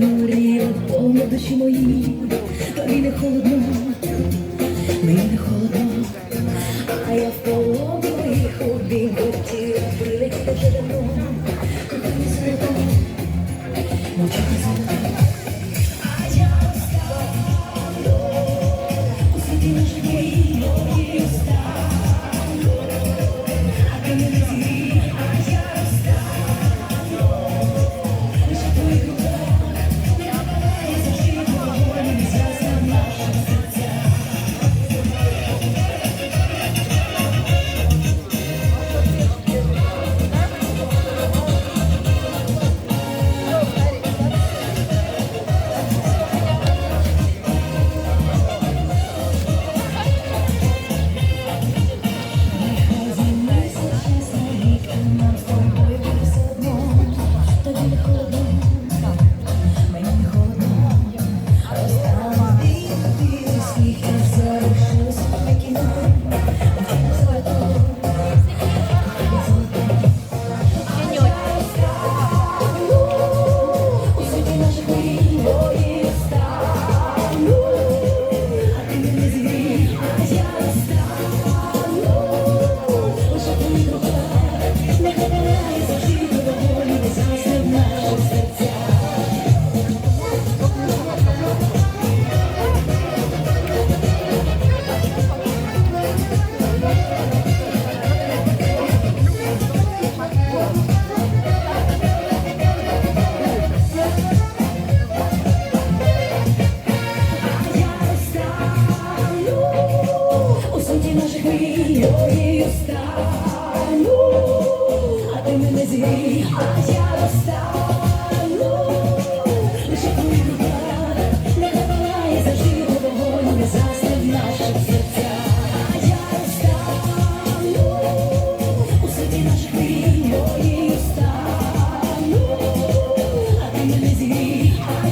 Морі повно душі мої, тобі не холодно, мені не холодно, а я в полоні обіготі прилетіла вже давно.